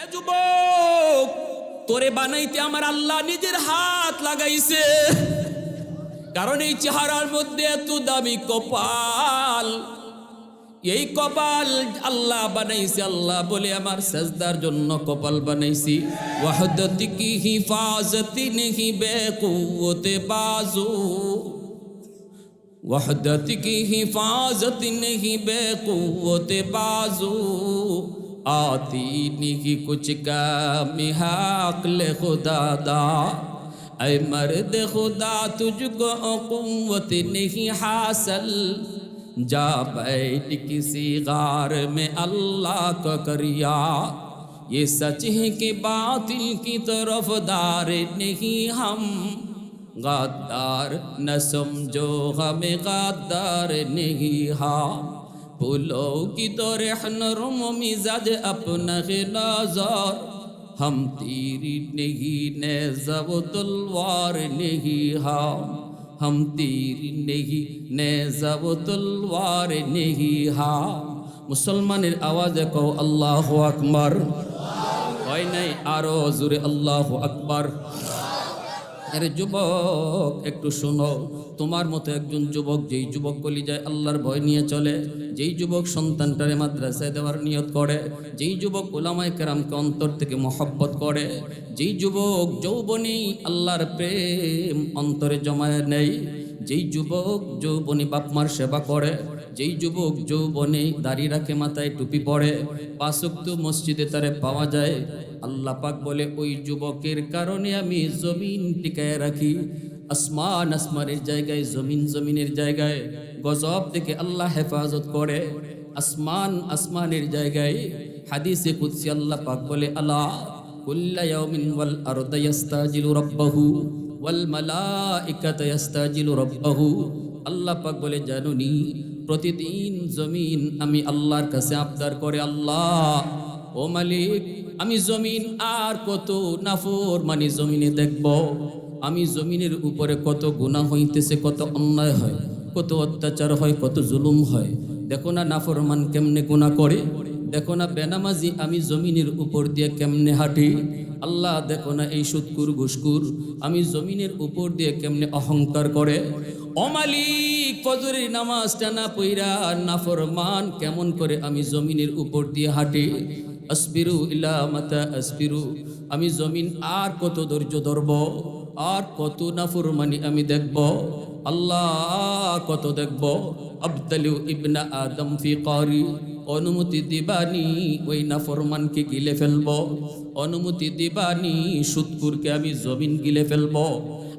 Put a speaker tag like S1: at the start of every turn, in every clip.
S1: এ যুবক, তোরে বানাইতে আমার আল্লাহ নিজের হাত লাগাইছে। কারণ এই চেহারার মধ্যে এত দামি কপাল। এই কপাল আল্লাহ বানাইছে, আল্লাহ বলে আমার সেজদার জন্য কপাল বানাইছি। ওয়াহদতি কি হিফাজতি নেহি বেকুতে বাজু। ওয়াহদতি কি হিফাজতি নেহি বেকুতে বাজু। آتی کی کچھ کا محاقل خدا دا۔ اے مرد خدا، تجھ کو قوت نہیں حاصل۔ جا بیٹھ کسی غار میں اللہ کا کریا۔ یہ سچ ہے کہ باطل کی طرف دار نہیں ہم۔ غدار نہ سمجھو ہمیں غدار نہیں ہاں۔ की तो रहनरम मिजाज अपना है नजर हम तीरी नहीं नेजब तलवार नहीं हाँ हम तीरी नहीं नेजब तलवार नहीं हाँ মুসলমানের আওয়াজে কও আল্লাহ আকবার হয় নাই আরো জোরে আল্লাহ আকবার আরে যুবক, একটু শোনো। তোমার মতো একজন যুবক, যেই যুবক বলি যায় আল্লাহর ভয় নিয়ে চলে, যেই যুবক সন্তানটারে মাদ্রাসায় দেওয়ার নিয়ত করে, যেই যুবক ওলামায় কেরামকে অন্তর থেকে মহব্বত করে, যেই যুবক যৌবনী আল্লাহর প্রেম অন্তরে জমায় নেই যেই যুবক যৌবনে বাপমার সেবা করে, যেই যুবক যৌবনে দাড়ি রাখে, মাথায় টুপি পরে, পাঁচক্ত মসজিদে তারে পাওয়া যায়, আল্লাহ পাক বলে, ওই যুবকের কারণে আমি জমিন টিকায় রাখি। আসমান আসমানের জায়গায়, জমিন জমিনের জায়গায়, গজব থেকে আল্লাহ হেফাজত করে। আসমান আসমানের জায়গায়। হাদিসে কুদসি আল্লাহ পাক বলে আল্লাহ কুল্লা ইয়াউমিন ওয়াল আরদা ইয়াস্তাজিলু রাব্বাহু। ওয়াল মালাইকাতু ইয়াস্তাজিলু রাব্বাহু। আল্লাহ বলে, জানুনি, প্রতিদিন জমিন আমি আল্লাহর কাছে আবদার করে আল্লাহ। ও মালিক, আমি জমিন আর কত নাফর মানে জমিনে দেখব। আমি জমিনের উপরে কত গুণা হইতেছে, কত অন্যায় হয়, কত অত্যাচার হয়, কত জুলুম হয়। দেখো না নাফরমান কেমনে গুণা করে? দেখো না বেনামাজি, আমি জমিনের উপর দিয়ে কেমনে হাঁটি? আল্লাহ দেখো না এই সুৎকুর ঘুসকুর আমি জমিনের উপর দিয়ে কেমনে অহংকার করে? অমালিক ফজরের নামাজটা না পইরা নাফরমান, কেমন করে আমি জমিনের উপর দিয়ে হাঁটি? আসবিরু ইলা মাতা আসবিরু, আমি জমিন আর কত ধৈর্য ধরব? আর কত নাফরমানি আমি দেখব? আল্লাহ কত দেখব? আবদালু ইবনা আদম ফি কারি। অনুমতি দিবানি, ওই নাফরমানকে গিলে ফেলব। অনুমতি দিবানি সুৎপুরকে আমি জমিন গিলে ফেলব।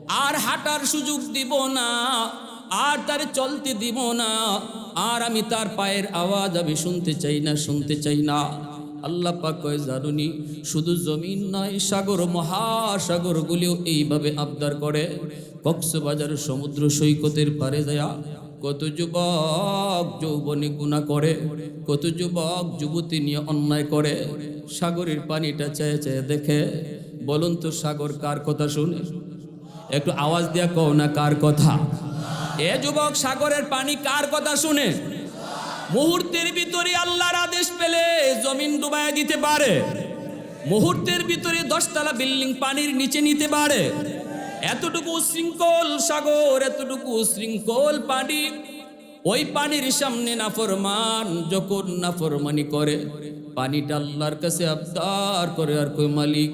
S1: আর হাঁটার সুযোগ দিব না, আর তার চলতে দিব না, আর আমি তার পায়ের আওয়াজ আমি শুনতে চাই না, শুনতে চাই না। আল্লাহ পাক কয়, জানুনি, শুধু জমিন নয়, সাগর, মহাসাগরগুলিও এইভাবে আবদার করে। কক্সবাজার সমুদ্র সৈকতের পারে যায় কত যুবক যৌবনে গুণা করে, কত যুবক যুবতী নিয়ে অন্যায় করে, সাগরের পানিটা চেয়ে চেয়ে দেখে, বলুন তো সাগর কার কথা শুনে? একটু আওয়াজ দিয়া কও না কার কথা? এ যুবক, সাগরের পানি কার কথা শুনে? মুহূর্তের ভিতরে আল্লাহর আদেশ পেলে জমিন ডুবায় দিতে পারে। মুহূর্তের ভিতরে দশতলা বিল্ডিং পানির নিচে নিতে পারে। এতটুকু শৃঙ্খল সাগর, এতটুকু শৃঙ্খল পানি। ওই পানির সামনে নাফরমান, যখন নাফরমানি করে, পানিটা আল্লাহর কাছে আবদার করে, আর কই মালিক,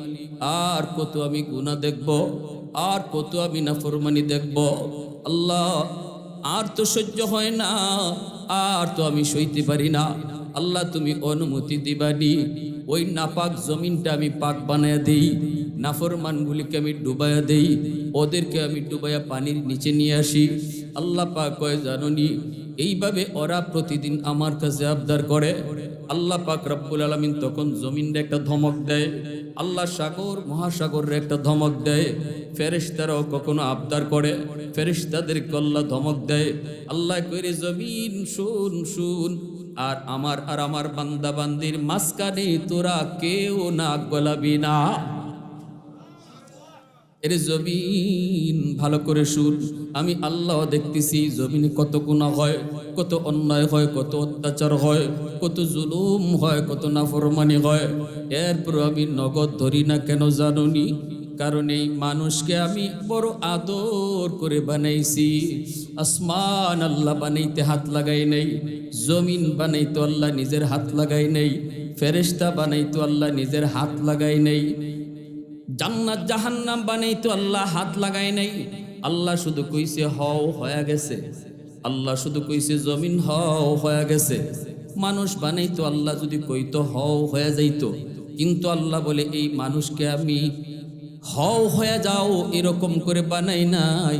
S1: আর কত আমি গুনাহ দেখব, আর কত আমি নাফরমানি দেখব। আল্লাহ, আর তো সহ্য হয় না, আর তো আমি সইতে পারি না। আল্লাহ, তুমি অনুমতি দিবানি। ওই নাপাক জমিনটা আমি পাক বানায় দেই, নাফরমানগুলিকে আমি ডুবাইয়া দেই, ওদেরকে আমি ডুবাইয়া পানির নিচে নিয়ে আসি। আল্লাহ পাক কয়, জাননি, এইভাবে ওরা প্রতিদিন আমার কাছে আবদার করে। আল্লাহ পাক রব্বুল আলমিন তখন জমিনটা একটা ধমক দেয়, আল্লাহ সাগর, মহাসাগরের একটা ধমক দেয়, ফেরেশতারাও কখনো আবদার করে ফেরেশতাদের কল্লা ধমক দেয়। আল্লাহ কইরে জমিন, শুন শুন আর আমার আর আমার বান্দা বান্দির মাঝখানে তোরা কেউ না গলাবি না। এর জমিন ভালো করে সুর আমি আল্লাহ দেখতেছি জমিনে কত গুণা হয়, কত অন্যায় হয়, কত অত্যাচার হয়, কত জুলুম হয়, কত নাফরমানি হয়। এরপর আমি নগদ ধরি না কেন জানুনি? কারণ এই মানুষকে আমি বড় আদর করে বানাইছি। আসমান আল্লাহ বানাইতে হাত লাগাই নাই, জমিন বানাইতো আল্লাহ নিজের হাত লাগাই নাই, ফেরেশতা বানাইতো আল্লাহ নিজের হাত লাগাই নাই, জান্নাত জাহান্নাম বানাইতো আল্লাহ হাত লাগাই নাই। আল্লাহ শুধু কইছে, হও, হয়ে গেছে। আল্লাহ শুধু কইছে, জমিন, হও, হয়ে গেছে। মানুষ বানাইতো, আল্লাহ যদি কইতো, হও, হয়ে যাইতো। কিন্তু আল্লাহ বলে, এই মানুষকে আমি হও হয়ে যাও, এরকম করে বানাই নাই।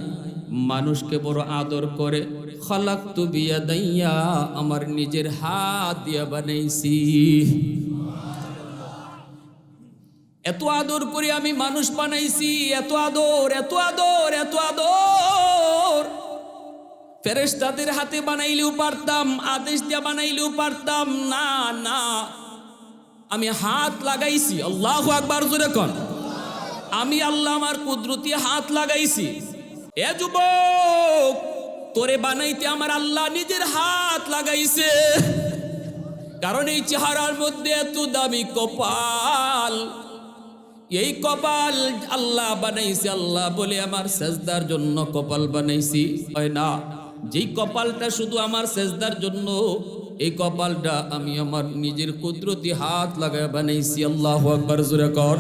S1: মানুষকে বড় আদর করে খলাক তু বিয়া দাইয়া আমার নিজের হাত দিয়া বানাইছি। এত আদর করে আমি মানুষ বানাইছি, এত আদর এত আদর এত আদর। ফেরেশতাদের হাতে বানাইলেও পারতাম, আদেশ দিয়া বানাইলেও পারতাম। না না, আমি হাত লাগাইছি, আল্লাহ আকবার জোরে কন। আমি আল্লাহ আমার কুদরতি হাত লাগাইছি। এ যুবক, তোরে বানাইতে আমার আল্লাহ নিজের হাত লাগাইছে। কারণ এই চেহারার মধ্যে এত দামি কপাল। এই কপাল আল্লাহ বানাইছে, আল্লাহ বলে আমার সেজদার জন্য কপাল বানাইছি। হয় না, যেই কপালটা শুধু আমার সেজদার জন্য, এই কপালটা আমি আমার নিজের কুদরতি হাত লাগায় বানাইছি। আল্লাহ আকবার, জোরে কর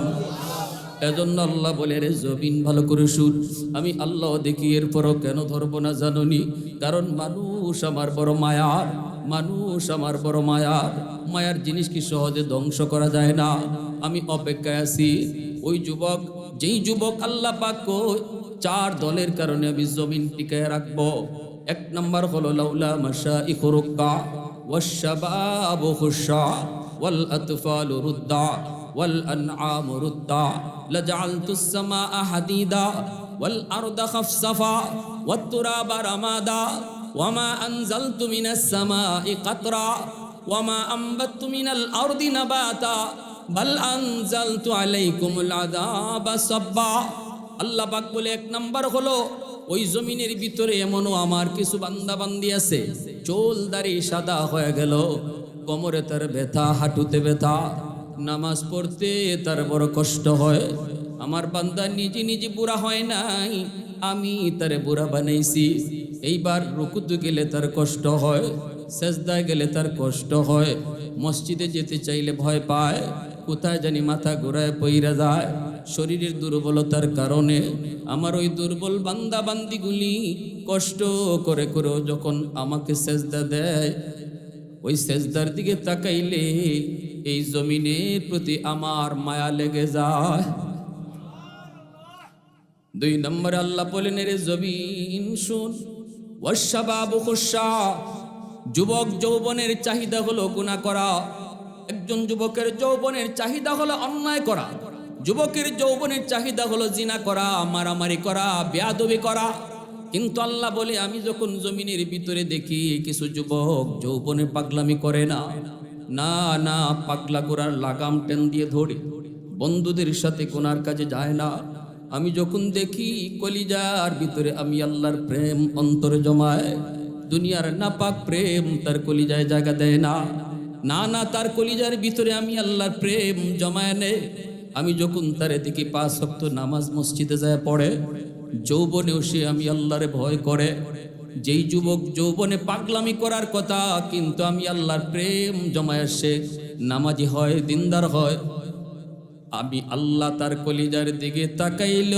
S1: এজন্য আল্লাহ বলে, রে জমিন, ভালো করে শুন। আমি আল্লাহ দেখি, এরপরও কেন ধরবো না জাননি? কারণ মানুষ আমার বড় মায়ার, মানুষ আমার বড় মায়ার। মায়ার জিনিস কি সহজে ধ্বংস করা যায় না? আমি অপেক্ষায় আছি। ওই যুবক, যেই যুবক আল্লাহ পাক চার দলের কারণে আমি জমিন টিকায় রাখব। এক নম্বর হলো, লাউলা মাসা ইকরুক্কা ওয়াশাবাবু খুশা ওয়াল আতফালু রুদ্দা। والأنعام رضع لجعلت السماء حديدا والأرض خفصفا والتراب رمادا وما أنزلت من السماء قطرا وما أنبت من الأرض نباتا بل أنزلت عليكم العذاب صبا আল্লাহ পাক বলে এক নাম্বার হলো ওই জমিনের ভিতরে এমনও আমার কিছু বান্দা বান্দি আছে চোল দাড়ি সাদা হয়ে গেল কোমরে তার ব্যথা হাঁটুতে ব্যথা নামাজ পড়তে তার বড় কষ্ট হয়। আমার বান্দা নিজে নিজে বুড়া হয় নাই, আমি তারে বুড়া বানাইছি। এইবার রুকুতে গেলে তার কষ্ট হয়, সেজদায় গেলে তার কষ্ট হয়। মসজিদে যেতে চাইলে ভয় পায়, কোথায় জানি মাথা ঘোরায় পইরা যায়। শরীরের দুর্বলতার কারণে আমার ওই দুর্বল বান্দা বান্দিগুলি কষ্ট করে করে যখন আমাকে সেজদা দেয়, ওই সেজদার দিকে তাকাইলে এই জমিনের প্রতি আমার মায়া লেগে যায়। দুই নম্বর আল্লাহ বলেন রে জমিন শুন। যুবক যৌবনের চাহিদা হলো গুনাহ করা। একজন যুবকের যৌবনের চাহিদা হলো অন্যায় করা। যুবকের যৌবনের চাহিদা হলো জিনা করা, মারামারি করা, বেয়াদবি করা। কিন্তু আল্লাহ বলে, আমি যখন জমিনের ভিতরে দেখি কিছু যুবক যৌবনে পাগলামি করে না। না না, পাগলা করার লাগাম টেন দিয়ে ধরে। বন্ধুদের সাথে কোনার কাজে যায় না। আমি যখন দেখি কলিজার ভিতরে আমি আল্লাহর প্রেম অন্তরে জমায়, দুনিয়ার নাপাক প্রেম তার কলিজায় জায়গা দেয় না। না না, তার কলিজার ভিতরে আমি আল্লাহর প্রেম জমায় নে। আমি যখন তারে দেখি পাঁচ সপ্তাহ নামাজ মসজিদে যায় পড়ে, যৌবনেও সে আমি আল্লাহরে ভয় করে। যেই যুবক যৌবনে পাগলামি করার কথা, কিন্তু আমি আল্লাহর প্রেম জমায় আসে নামাজি হয়, দিনদার হয়। আমি আল্লাহ তার কলিজার দিকে তাকাইল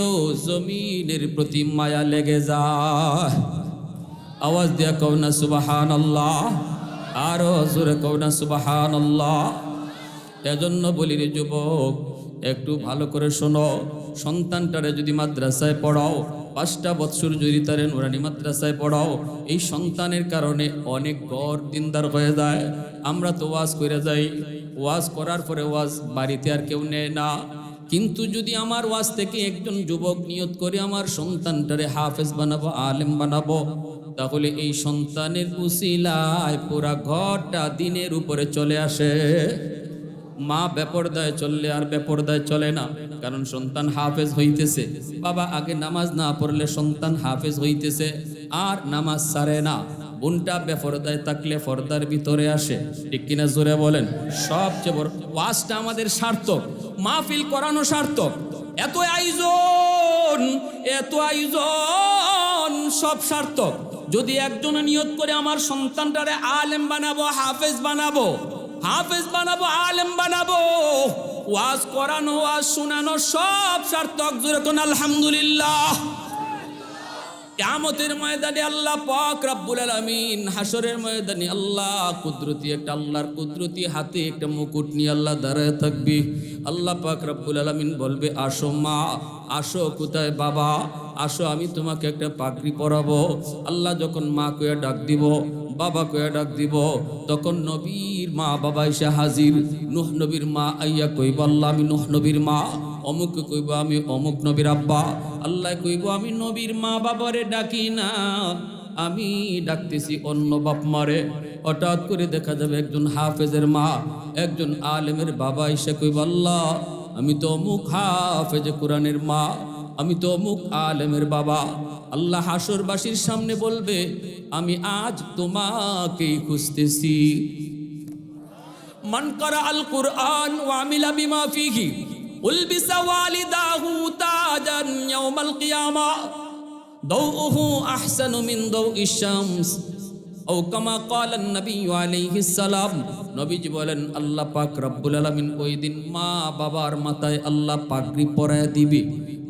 S1: জমিনের প্রতি মায়া লেগে যায়। আওয়াজ দিয়া কও না সুবাহান আল্লাহ আরও জোরে কও না সুবাহান আল্লাহ এজন্য বলি রে যুবক, একটু ভালো করে শোনো। সন্তানটারে যদি মাদ্রাসায় পড়াও পাঁচটা বৎসর যদি তারে নুরানি মাদ্রাসায় পড়াও। এই সন্তানের কারণে অনেক গড় দিনদার হয়ে যায়। আমরা তো ওয়াজ করে যাই। ওয়াজ করার পরে ওয়াজ বাড়িতে আর কেউ নেয় না। কিন্তু যদি আমার ওয়াজ থেকে একজন যুবক নিয়ত করে আমার সন্তানটারে হাফেজ বানাবো, আলেম বানাবো, তাহলে এই সন্তানের উসিলায় পুরা ঘরটা দিনের উপরে চলে আসে। মা বেপরদায় চললে আর বেপরদায় চলে না। কারণ সন্তান হাফেজ হইতেছে। বাবা আগে নামাজ না পড়লে সন্তান হাফেজ হইতেছে। আর নামাজ সারে না। বোনটা বেপরদায় থাকলে ফর্দার ভিতরে আসে। ঠিক কিনা জোরে বলেন? সবচেয়ে বড় ওয়াজটা আমাদের সার্থক। মাহফিল করানো সার্থক। এত আয়োজন এত আয়োজন, সব সার্থক। যদি একজনে নিয়ত করে, আমার সন্তানটারে আলেম বানাবো, হাফেজ বানাবো। হাফেজ বানাবো, আলেম বানাবো। ওয়াজ করানো, ওয়াজ শোনানো, সব সার্থক। জোরে কোন আলহামদুলিল্লাহ। কিয়ামতের ময়দানে আল্লাহ পাক রব্বুল আলামিন হাসরের ময়দানে আল্লাহ কুদরতি একটা, আল্লাহর কুদরতি হাতে একটা মুকুট নিয়ে আল্লাহ দাঁড়ায় থাকবি। আল্লাহ পাক রব্বুল আলামিন বলবে, আসো মা, আসো কোথায় বাবা? আসো, আমি তোমাকে একটা পাগড়ি পরাবো। আল্লাহ যখন মা কয়ে ডাক দিব, বাবা কয়ে ডাক দিব, তখন নবীর মা বাবা এসে হাজির। নুহ নবীর মা আইয়া কইব, আল্লাহ, আমি নুহ নবীর মা, অমুক কইব আমি অমুক নবীর আব্বা। আল্লাহ কইব, আমি নবীর মা বাবারে ডাকি না, আমি ডাকতেছি অন্য বাপ মারে। হঠাৎ করে দেখা যাবে একজন হাফেজের মা, একজন আলেমের বাবা এসে কইব, আল্লাহ, আমি তো অমুক হাফেজ কোরআনের মা, আমি তো অমুক আলেমের বাবা। আল্লাহ হাসরবাসীর সামনে বলবে, আমি আজ তোমাকেই খুঁজতেছি। মান করা আল কুরআন ওয়ামিলা বিমা ফিহি, উলবিসা ওয়ালিদাহু তাজান ইয়াউমাল কিয়ামা, দাউহু আহসানু মিন দাউই শামস। ও কামা কলেন নবী আলাইহিস সালাম, নবীজি বলেন, আল্লাহ পাক রব্বুল আলামিন ওই দিন মা বাবার মাথায় আল্লাহ পাগড়ি পরায় দিবে,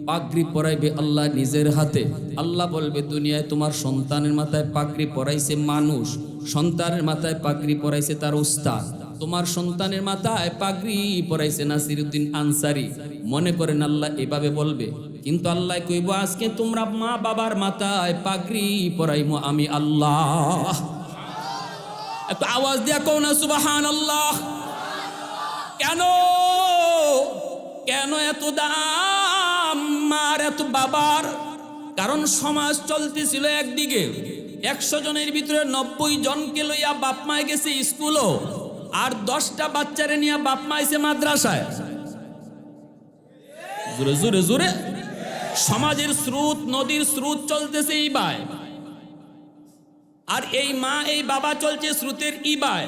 S1: পাগড়ি পরাইবে আল্লাহ নিজের হাতে। আল্লাহ বলবে, দুনিয়ায় তোমার সন্তানের মাথায় পাগড়ি পরাইছে মানুষ, সন্তানের মাথায় পাগড়ি পরাইছে তার উস্তাদ। তোমার সন্তানের মাথায় পাগড়ি পরাইছে নাসিরুদ্দিন আনসারি। মনে করেন আল্লাহ এভাবে বলবে। কিন্তু আল্লাহ কইব, আজকে তোমরা মা বাবার মাথায় পাগড়ি পরাইমো আমি আল্লাহ। একটু আওয়াজ দিয়া কও না সুবাহান আল্লাহ কেন? কেন এত দাম? মার এত বাবার? কারণ সমাজ চলতেছিল একদিকে। একশো জনের ভিতরে নব্বই জনকে লইয়া বাপ মায় গেছে স্কুলও। আর দশটা বাচ্চারে নিয়ে বাপ মা আইছে মাদ্রাসায়। জোরে জোরে জোরে। সমাজের স্রোত, নদীর স্রোত চলতেছে এই বায় আর এই মা, এই বাবা চলছে স্রোতের ইবায়।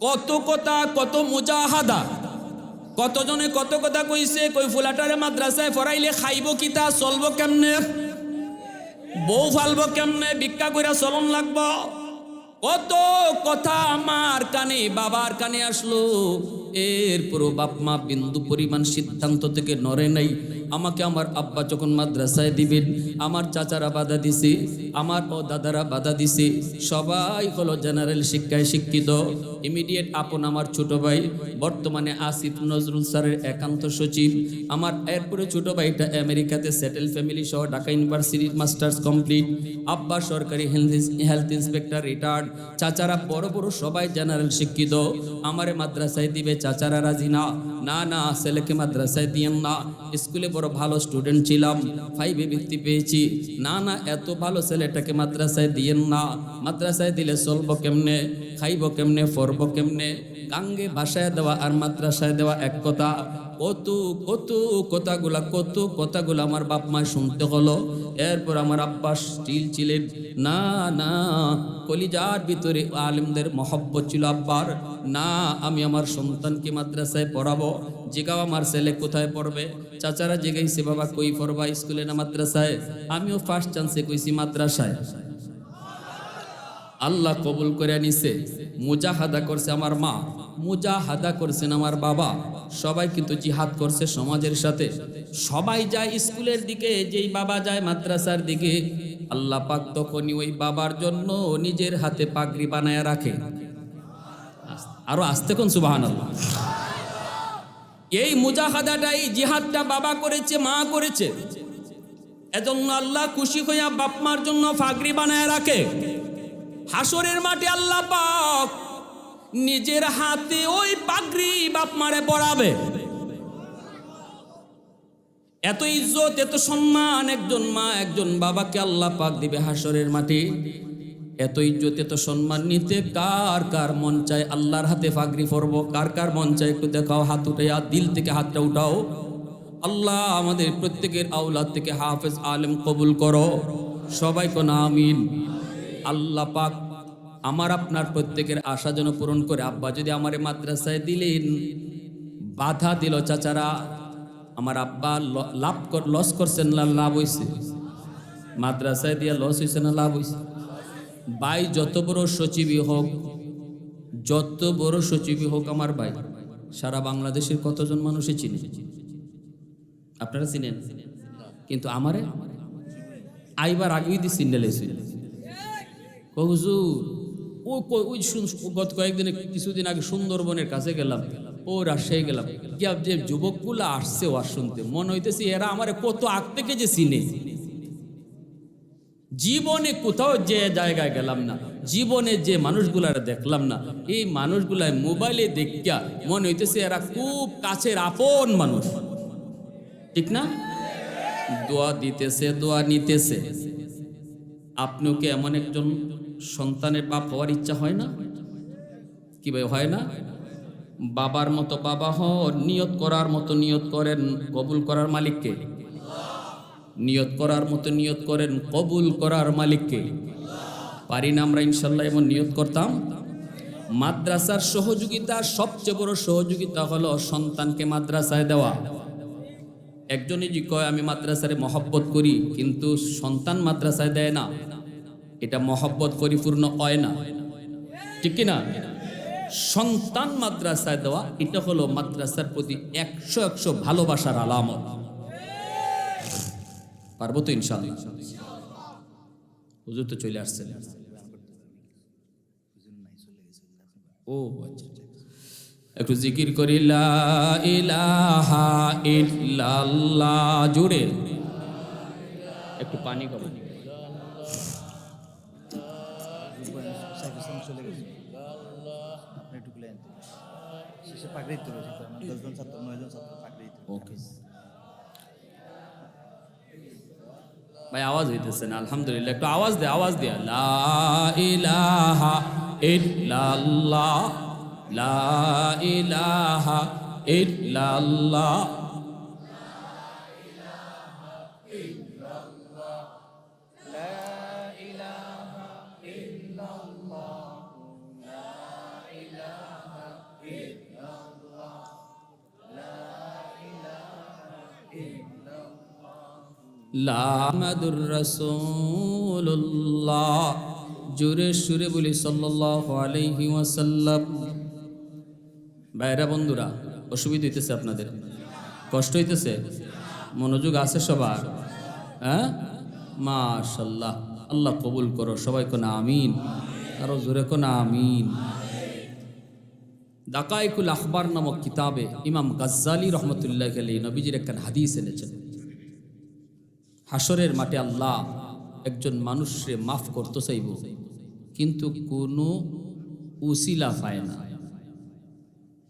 S1: কত কথা, কত মুজাহাদা। কতজনে কত কথা কইছে, কই ফুলাটারে মাদ্রাসায় ফরাইলে খাইব কিতা চলবো কেমনে? বউ ফালবো কেমনে? ভিক্ষা কইরা চলন লাগবো? কত কথা আমার কানে বাবার কানে আসলো। এরপরও বাপ মা বিন্দু পরিমাণ সিদ্ধান্ত থেকে নড়ে নাই। আমাকে আমার আব্বা যখন মাদ্রাসায় দিবেন, আমার চাচারা বাধা দিছে, আমার ও দাদারা বাধা দিছে। সবাই হলো জেনারেল শিক্ষায় শিক্ষিত। ইমিডিয়েট আপন আমার ছোট ভাই, বর্তমানে আসিফ নজরুল স্যারের একান্ত সচিব। আমার এরপরে ছোট ভাইটা আমেরিকাতে সেটেল ফ্যামিলি সহ ঢাকা ইউনিভার্সিটির মাস্টার্স কমপ্লিট। আব্বা সরকারি হেলথ ইন্সপেক্টর রিটায়ার্ড। চাচারা বড় বড় সবাই জেনারেল শিক্ষিত। আমারে মাদ্রাসায় দিবে চাচারা রাজি না। না না, ছেলেকে মাদ্রাসায় দিয়েন না। স্কুলে বড় ভালো স্টুডেন্ট ছিলাম ফাইভে বৃত্তি পেয়েছি। না না, এত ভালো ছেলেটাকে মাদ্রাসায় দিয়েন না। মাদ্রাসায় দিলে চলবো কেমনে, খাইব কেমনে পড়ব কেমনে? গাঙ্গে বাসায় দেওয়া আর মাদ্রাসায় দেওয়া এক কথা। কত কত কথাগুলা, কত কথাগুলো আমার বাপ মায় শুনতে হলো। এরপর আমার আব্বা স্টিল ছিলেন। না না, কলিজার ভিতরে আলেমদের মহব্বত ছিল আব্বার। না, আমি আমার সন্তানকে মাদ্রাসায় পড়াবো। জিগাও আমার ছেলে কোথায় পড়বে? চাচারা জিগাইছে বাবা কই পড়বা স্কুলে না মাদ্রাসায়? আমিও ফার্স্ট চান্সে কইছি মাদ্রাসায়। আল্লাহ কবুল করে নিছে। মুজাহাদা করছে আমার মা, মুজাহাদা করছেন আমার বাবা। সবাই কিন্তু জিহাদ করছে সমাজের সাথে। সবাই যায় স্কুলের দিকে, যেই বাবা যায় মাদ্রাসার দিকে। আল্লাহ পাক তখনই ওই বাবার জন্য নিজের হাতে পাগড়ি বানায় রাখে। আরও আসতে কোন সুবাহান এই মুজাহাদাটা, এই জিহাদটা বাবা করেছে, মা করেছে। এজন্য আল্লাহ খুশি হইয়া বাপ মার জন্য ফাগরি বানায় রাখে। হাসরের মাঠে আল্লাহ পাক নিজের হাতে ওই পাগড়ি বাপ মারে পড়াবে এত ইজ্জত, এত সম্মান, একজন মা, একজন বাবাকে আল্লাহ পাক দিবে হাসরের মাঠে। এত ইজ্জত, এত সম্মান নিতে কার কার মন চায় আল্লাহর হাতে ফাগরি পরব? কার কার মন চায় একটু দেখাও, হাত উঠে দিল থেকে হাতটা উঠাও। আল্লাহ আমাদের প্রত্যেকের আওলাদ থেকে হাফেজ আলেম কবুল করো। সবাই কোন আমিন। আল্লাহ পাক আমার আপনার প্রত্যেকের আশা যেন পূরণ করে। আব্বা যদি আমার মাদ্রাসায় দিলেন, বাধা দিল চাচারা, আমার আব্বা লাভ লস করছেন না, লাভ হয়েছে মাদ্রাসায় দিয়া লস হয়েছে না, লাভ হয়েছে ভাই, যত বড় সচিবই হোক, যত বড় সচিবই হোক আমার ভাই, সারা বাংলাদেশের কতজন মানুষই চিনে? আপনারা চিনেন? কিন্তু আমারে? আইবার আগেই দি সিন্ডেলে হুজুর, ও ওই গত কয়েকদিনে কিছুদিন আগে সুন্দরবনের কাছে গেলাম। ও রাজশাহী গেলাম। যে যুবকগুলো আসছে ওয়াজ শুনতে, মনে হইতেছে এরা আমার কত আগ থেকে যে চিনে। জীবনে কোথাও যে জায়গায় গেলাম না, জীবনে যে মানুষগুলার দেখলাম না, এই মানুষগুলাই মোবাইলে দেখিয়া মনে হইতেছে এরা খুব কাছের আপন মানুষ। ঠিক না? দোয়া দিতেছে, দোয়া নিতেছে। আপনিও কি এমন একজন? সন্তানের বাপ হওয়ার ইচ্ছা হয় না? কি ভাই, হয় না? বাবার মতো বাবা হন, নিয়ত করার মতো নিয়ত করেন, কবুল করার মালিককে? নিয়ত করার মতো নিয়ত করেন, কবুল করার মালিককে? পারি না আমরা ইনশাল্লাহ এমন নিয়ত করতাম। মাদ্রাসার সহযোগিতার সবচেয়ে বড় সহযোগিতা হলো সন্তানকে মাদ্রাসায় দেওয়া। একজনই যে কয়, আমি মাদ্রাসারে মহব্বত করি, কিন্তু সন্তান মাদ্রাসায় দেয় না। এটা মহব্বত পরিপূর্ণ হয় না। ঠিক কি না সন্তান মাদ্রাসায় দেওয়া, এটা হলো মাদ্রাসার প্রতি একশো একশো ভালোবাসার আলামত। পারব তো ইনশাল্লাহ তো চলে আসছেন ও আচ্ছা আচ্ছা। একটু জিকির করি ইলাহা ইল্লাল্লাহ জুড়ে একটু পানি খাব।
S2: দিতে আমার দশজন ছাত্র নয়জন ছাত্র চাকরি দিতে
S1: ওকে ভাই আওয়াজ হইতেছে না আলহামদুলিল্লাহ। একটু আওয়াজ দে আওয়াজ দে লা ইলাহা ইল্লাল্লাহ লা ইলাহা ইল্লাল্লাহ। জোরে সুরে বলি ভাইরা, বন্ধুরা, অসুবিধা হইতেছে আপনাদের। কষ্ট হইতেছে? মনোযোগ আছে সবার? হ্যাঁ? মাশাল্লাহ আল্লাহ কবুল করো, সবাই কোনা আমিন। আরও জোরে কোনা আমিন। দাকাইকুল আখবার নামক কিতাবে ইমাম গাজ্জালি রহমতুল্লাহ আলী নবীজির একটা হাদিস এনেছেন। হাসরের মাঠে আল্লাহ একজন মানুষরে মাফ করতে চাইব, কিন্তু কোনো উসিলা পায় না।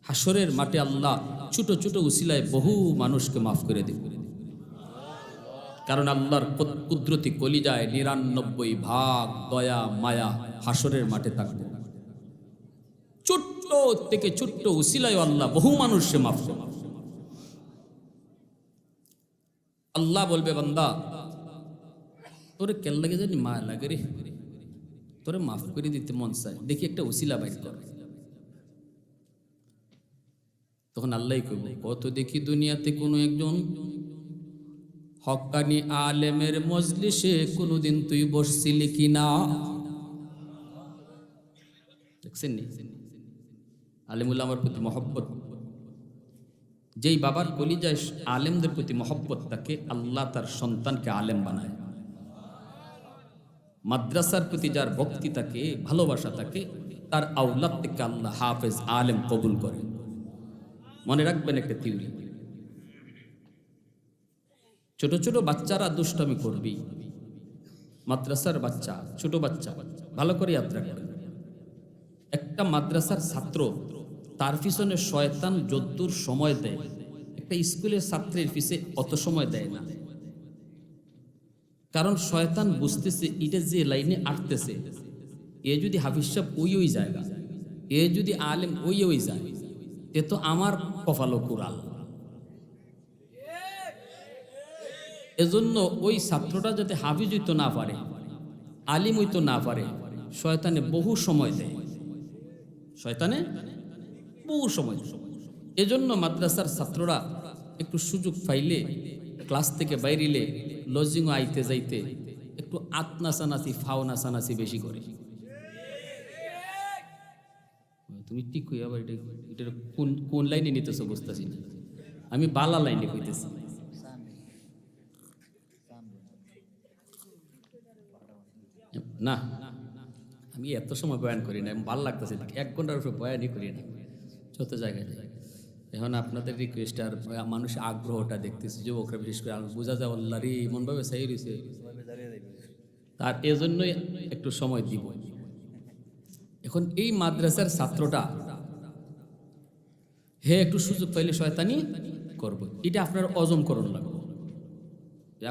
S1: হাসরের মাঠে আল্লাহ ছোট ছোট উসিলায় বহু মানুষকে মাফ করে দেবে। কারণ আল্লাহর কুদ- কুদরতি কলিজায় নিরানব্বই ভাগ দয়া, মায়া হাসরের মাঠে থাকবে। ছোট্ট থেকে ছোট্ট উসিলায় আল্লাহ বহু মানুষকে মাফ আল্লাহ বলবে, বান্দা, তোরে কেল লাগে জানি মা লাগে রে? তোরে মাফ করে দিতে মন চায়। দেখি একটা উসিলা বাইর কর। তখন আল্লাহ কইব, কত দেখি দুনিয়াতে কোনো একজন হক্কানি আলেমের মজলিসে কোনোদিন তুই বসছিলি কি না দেখছেন নি? আলিমুল্লাহ আমার প্রতি মহব্বত। যেই বাবার কলিজায় আলেমদের প্রতি মহব্বত, তাকে আল্লাহ তার সন্তানকে আলেম বানায়। মাদ্রাসার প্রতি যার ভক্তি, তাকে ভালোবাসা, তাকে তার আউলাদ থেকে আল্লাহ হাফেজ, আলেম কবুল করে। মনে রাখবেন একটা থিওরি ছোট ছোট বাচ্চারা দুষ্টামি করবি মাদ্রাসার বাচ্চা, ছোট বাচ্চা, ভালো করে ইয়াদ রাখবেন। একটা মাদ্রাসার ছাত্র তার পিছনে শয়তান যদ্দুর সময় দেয়। একটা স্কুলের ছাত্রের পিছে অত সময় দেয় না। কারণ শয়তান বুঝতেছে, এটা যে লাইনে আটতেছে, এ যদি হাফিজ সাহেব ওই ওই জায়গা, এ যদি আলেম ওই ওই যায়, এ তো আমার কপালো কুরাল এজন্য ওই ছাত্রটা যাতে হাফিজ হইতে না পারে, আলিম হইতে না পারে, শয়তানে বহু সময় দেয়। শয়তানে বহু সময়। এজন্য মাদ্রাসার ছাত্ররা একটু সুযোগ পাইলে, ক্লাস থেকে বাইরিলে লজিংও আইতে যাইতে একটু আতনাসানাসি ফাও নাসানাসি বেশি করে। তুমি ঠিক কই আবার এটা এটা কোন কোন লাইনে নিতেছো বুঝতেছি না। আমি বালা লাইনে কইতেছি। না, আমি এত সময় বয়ান করি না, আমি ভালো লাগতেছে, এক ঘণ্টার উপরে বয়ানই করি না। যত জায়গায় যাই এখন আপনাদের রিকোয়েস্ট আর মানুষ আগ্রহটা দেখতেছি, যুবকরা বিশেষ করে বোঝা যায় আল্লাহরই এমনভাবে সেই রয়েছে তার এজন্যই একটু সময় দিব। এখন এই মাদ্রাসার ছাত্রটা, হে একটু সুযোগ পাইলে শয়তানি করব। এটা আপনার অজম করণ লাগবে।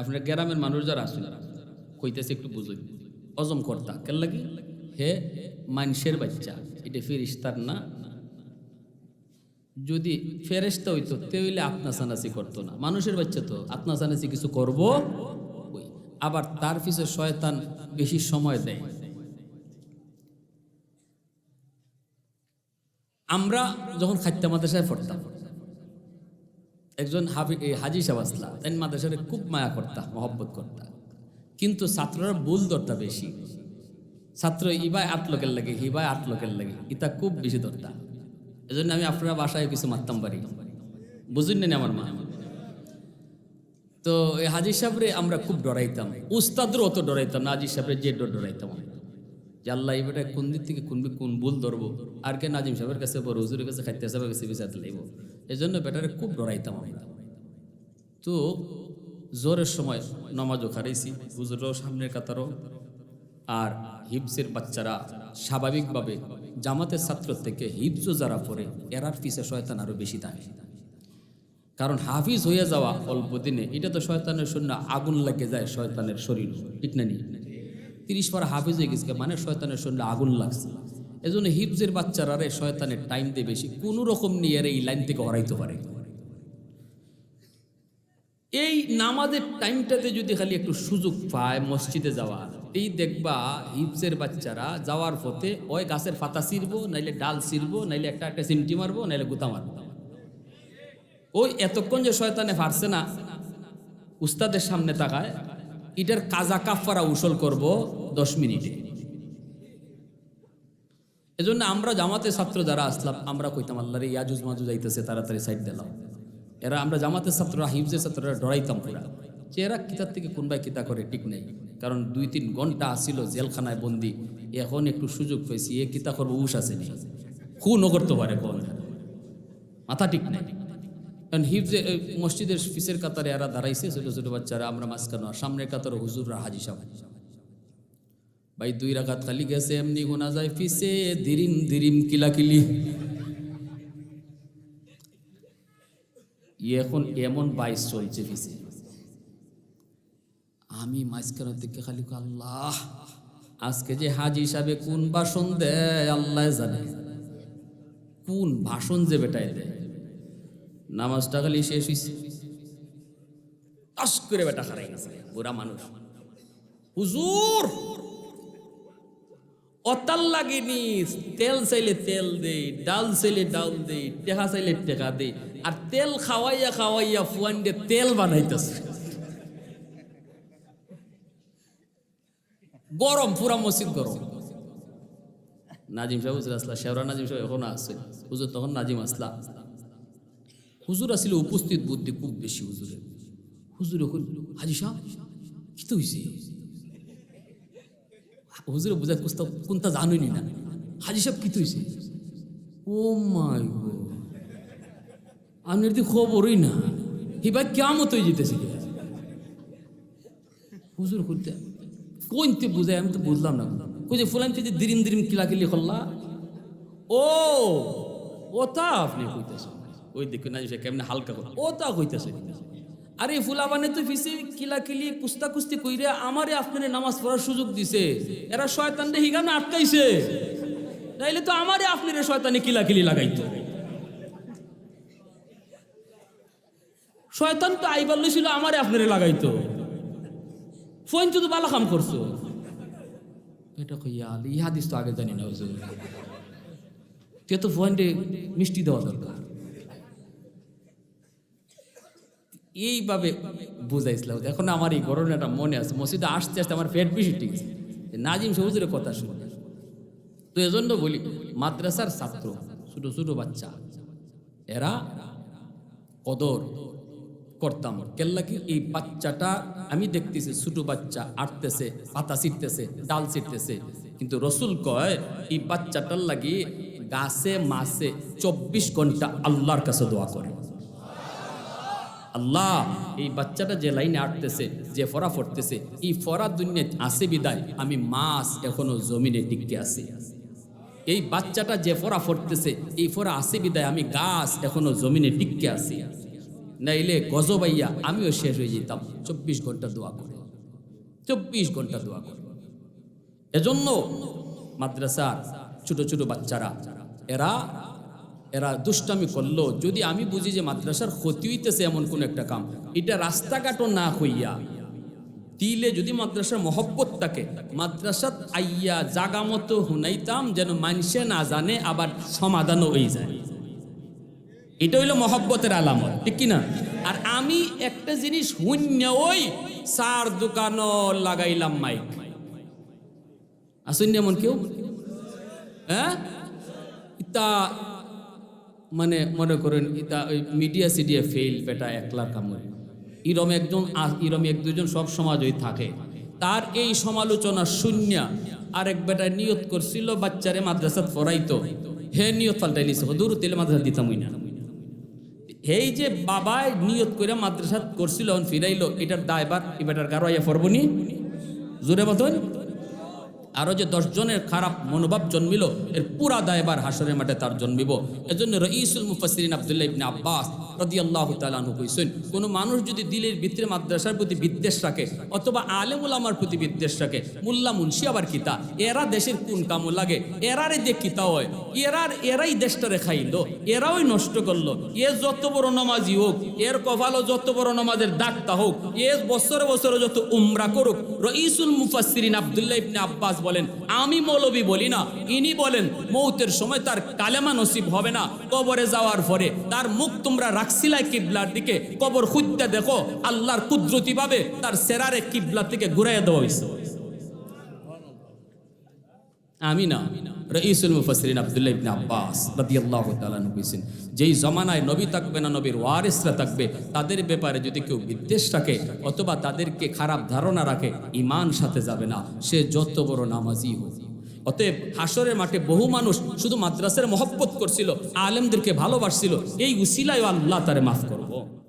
S1: আপনার গ্রামের মানুষ যারা আসেন কইতেছে একটু বুঝুন অজম কর্তা, কেন লাগি? হে মানুষের বাচ্চা, এটা ফেরিস্তার না যদি ফেরেস্তা হইতো তেইলে আপনা সানাসি করতো না। মানুষের বাচ্চা তো আপনা সানাসি কিছু করব আবার তার পিছে শয়তান বেশি সময় দেয়। আমরা যখন খাদ্য মাদ্রাসায় পড়তাম, একজন হাফি হাজি সাহেব আসলা, তাই মাদ্রাসারে খুব মায়া করতা মহব্বত করতা কিন্তু ছাত্ররা ভুল ধরতা বেশি। ছাত্র ইবায় আট লোকের লাগে, হিবায় আট লোকের লাগে, ইতা খুব বেশি ধরতা এজন্য আমি আপনার বাসায় কিছু মারতাম পারি। বুঝুন না আমার মা? তো এই হাজির সাহেবরে আমরা খুব ডরাইতাম। উস্তাদরও অত ডরাইতাম না, হাজির সাহেবরে যে ডর ডরাইতাম। যে আল্লাহ, এই বেটা কোন দিক থেকে কোন কোন ভুল ধরবো? আর কে নাজিম সাহেবের কাছে বড় হুজুরের কাছে খাইতে সাহেবের কাছে বিচারতে লাগবো এই জন্য বেটারে খুব ডরাইতাম তো জোরের সময় নমাজও খারাইছি হুজুরও সামনের কাতারও। আর হিপসের বাচ্চারা স্বাভাবিকভাবে জামাতের ছাত্র থেকে হিপসও যারা পড়ে, এরার পিছে শয়তান আরও বেশি থাকে কারণ হাফিজ হয়ে যাওয়া অল্প দিনে, এটা তো শয়তানের শূন্য, আগুন লাগে যায় শয়তানের শরীর। ঠিক না তিরিশ পারা হাফিজ হয়ে গেছে মানে শয়তানের শূন্য, আগুন লাগছে। এজন্য হিপজের বাচ্চারা রে শয়তানের টাইম দিয়ে বেশি কোনো রকম নিয়ে এই লাইন থেকে হরাইতে পারে। এই নামাজের টাইমটাতে যদি খালি একটু সুযোগ পায় মসজিদে যাওয়ার এই দেখবা হিপসের বাচ্চারা যাওয়ার পথে ওই গাছের পাতা ছিঁড়বো, নাইলে ডাল ছিঁড়বো, নাইলে একটা একটা সিমটি মারবো, নাইলে গুতা মারবো। ওই এতক্ষণ যে শয়তানে পারছে না, উস্তাদের সামনে তাকায়, ইটার কাজা কাফারা উসল করব দশ মিনিটে। এজন্য আমরা জামাতে ছাত্র যারা আসলাম, আমরা কইতাম আল্লাহ ইয়াজুজ মাজুজ যাইতেছে তাড়াতাড়ি সাইড দিলাম এরা আমরা জামাতের ছাত্ররা, হিফজের ছাত্ররা ডরাইতাম পুরা। যে এরা কিতার থেকে কোনবাই কিতা করে, ঠিক নেই। কারণ দুই তিন ঘণ্টা আসিল জেলখানায় বন্দি, এখন একটু সুযোগ পেয়েছি এ কিতা করব উস আসেনি খুনও করতে পারে কোন? মাথা ঠিক নেই। কারণ হিফজে মসজিদের ফিসের কাতারে এরা দাঁড়াইছে, ছোট ছোট বাচ্চারা, আমরা মাঝখানে সামনের কাতারে হুজুররা হাজি সাহেব ভাই, দুই রাকাত খালি গেছে, এমনি গোনা যায়, ফিসে দিরিম দিরিম কিলাকিলি। এখন এমন বাইশ চলছে ফিসে। আমি মাঝখানে থেকে খালি আল্লাহ, আজকে যে হাজি হিসাবে কোন ভাষণ দেয় আল্লাহ জানে। কোন ভাষণ যে বেটায় দেয় নামাজটা খালি শেষ হয়েছে টাস করে বেটা হারাই গেছে, বুড়া মানুষ। হুজুর, অতাল লাগেনি, তেল চাইলে তেল দেই ডাল চাইলে ডাল দেই টেকা চাইলে টেকা দেই আর তেল খাওয়াইয়া খাওয়াইয়া ফুয়ান দিয়ে তেল বানাইতেছে। গরম, পুরা মসজিদ গরম। নাজিম সাহেব হুজুর আসলা, শেওরা নাজিম সাহেব এখন আছে। হুজুর তখন নাজিম আসলা। হুজুর আসলে উপস্থিত বুদ্ধি খুব বেশি হুজুরের। হুজুর এখন, হাজি সাহেব, কি তো হয়েছে হুজুরে বুঝায় কুস্তা কোনটা জানুনি না। হাজি সাহেব, কি তো হয়েছে ও মাই আমি এর খবরই না। হিবা কেমন হয়ে যেতেছে। হুজুর করতে কোনতে বুঝায় আমি তো বুঝলাম না। কই যে ফুলান যে দিরিম দিরিম কিলাকিলি করলা? ও তা আপনি কইতেছেন। ওই দেখুন না কেমনে হালকা কথা ও তা কইতেছে। আরে ফুলাবানে তো ফিসে কিলা কিলি কুস্তা কুস্তি কইরে আমারে আপনারে নামাজ পড়ার সুযোগ দিছে। এরা শয়তানরে হিগানে আটকাইছে। তাইলে তো আমারে আপনারে শয়তানে কিলা কিলি লাগাইতো। শয়তান তো আইবার ছিল আমারে আপনারে লাগাইতো। ফোন তো বালা কাম করছ? এটা কইয়া ই হাদিস তো আগে জানি না হুজুর। তে তো ফোনটে মিষ্টি দেওয়া দরকার। এইভাবে বুঝাইছিলাম এখন আমার এই ঘটনাটা মনে আছে। মসজিদে আসতে আসতে আমার পেট বেশি ঠিক নাজিম সবুজের কথা শুনে। তো এজন্য বলি, মাদ্রাসার ছাত্র, ছোট ছোট বাচ্চা, এরা কদর করতাম। কেল্লা কি এই বাচ্চাটা আমি দেখতেছি, ছোট বাচ্চা আটতেছে, পাতা ছিটতেছে, ডাল ছিটতেছে। কিন্তু রসুল কয়, এই বাচ্চাটার লাগি গাছে মাসে চব্বিশ ঘণ্টা আল্লাহর কাছে দোয়া করে। আল্লাহ, এই বাচ্চাটা যে লাইনে আটতেছে, যে ফরা ফরতেছে, এই ফরা দুনিয়া আসে বিদায়, আমি মাছ এখনও জমিনে টিকে আছি। এই বাচ্চাটা যে ফরা ফরতেছে, এই ফরা আসে বিদায়, আমি গাছ এখনও জমিনে টিকে আছি। নাইলে গজবাইয়া আমিও শেষ হয়ে যেতাম। চব্বিশ ঘণ্টা দোয়া করে। চব্বিশ ঘণ্টা দোয়া করে। এজন্য মাদ্রাসার ছোট ছোট বাচ্চারা, এরা এরা দুষ্টামি করল। যদি আমি বুঝি যে মাদ্রাসার ক্ষতি হইতেছে এমন কোন একটা কাম, এটা রাস্তাঘাটও না হইয়া দিলে যদি মাদ্রাসার মহব্বত থাকে, মাদ্রাসাত আইয়া জাগা মতো হুনাইতাম যেন মানুষে না জানে, আবার সমাধানও হয়ে যায়। এটা হইল মহব্বতের আলামত, ঠিক কিনা? আর আমি একটা জিনিস শূন্য ওই সার দোকানও লাগাইলাম মাইক। আসুন এমন কেউ? হ্যাঁ? ইতা মানে মনে করেন ইতা ওই মিডিয়া সিডিয়া ফেল বেটা একলা কামড়। ইরম একজন ইরম এক দুজন সব সমাজই থাকে। তার এই সমালোচনা শূন্য। আরেক বেটা নিয়ত করছিল বাচ্চারে মাদ্রাসাত পড়াইতো। হে নিয়ত পাল্টাই নিছে দূর তেলে মাদ্রাসা দিতামই না। এই যে বাবায় নিয়ত করে মাদ্রাসাত করছিল ফিরাইলো, এটার দায়বার এবার আইয়া পড়বনি জোরে মতন আরও যে দশজনের খারাপ মনোভাব জন্মিল, এর পুরা দায়বার হাসরের মাঠে তার জন্মিব। এজন্য রঈসুল মুফাসসিরিন আব্দুল্লাহ ইবনে আব্বাস তাআলা আনহু কইছেন, কোন মানুষ যদি দিলের ভিতরে মাদ্রাসার প্রতি বিদ্বেষ রাখে, অথবা আলেম উলামার প্রতি বিদ্বেষ রাখে, মোল্লা মুন্সি আবার কিতা এরা দেশের কোন কামো লাগে? এরারে যে কিতা হয়? এরার, এরাই দেশটারে খাইলো এরাই নষ্ট করল। এ যত বড় নমাজি হোক, এর কপালও যত বড় নমাজের ডাক্তা হোক, এ বছরে বছরে যত উমরা করুক রঈসুল মুফাসসিরিন আব্দুল্লাহ ইবনে আব্বাস বলেন, আমি মৌলবী বলি না। ইনি বলেন, মৌতের সময় তার কালেমা নসিব হবে না। কবরে যাওয়ার পরে তার মুখ তোমরা রাখছিলাই কিবলার দিকে। কবর খুঁজতে দেখো, আল্লাহর কুদরতি পাবে তার সেরারে কিবলার দিকে ঘুরাইয়া দেওয়া হয়েছে আমি না রঈসুল মুফাসসিরিন আব্দুল্লাহ ইবনে আব্বাস রাদিয়াল্লাহু তাআলা কইছেন যেই জমানায় নবী থাকবে না নবীর ওয়ারিসরা থাকবে, তাদের ব্যাপারে যদি কেউ বিদ্বেষ রাখে অথবা তাদেরকে খারাপ ধারণা রাখে ইমান সাথে যাবে না, সে যত বড় নামাজি হোক। অতএব হাসরের মাঠে বহু মানুষ শুধু মাদ্রাসার মহব্বত করছিল, আলেমদেরকে ভালোবাসছিল, এই উসিলায় আল্লাহ তারে মাফ করব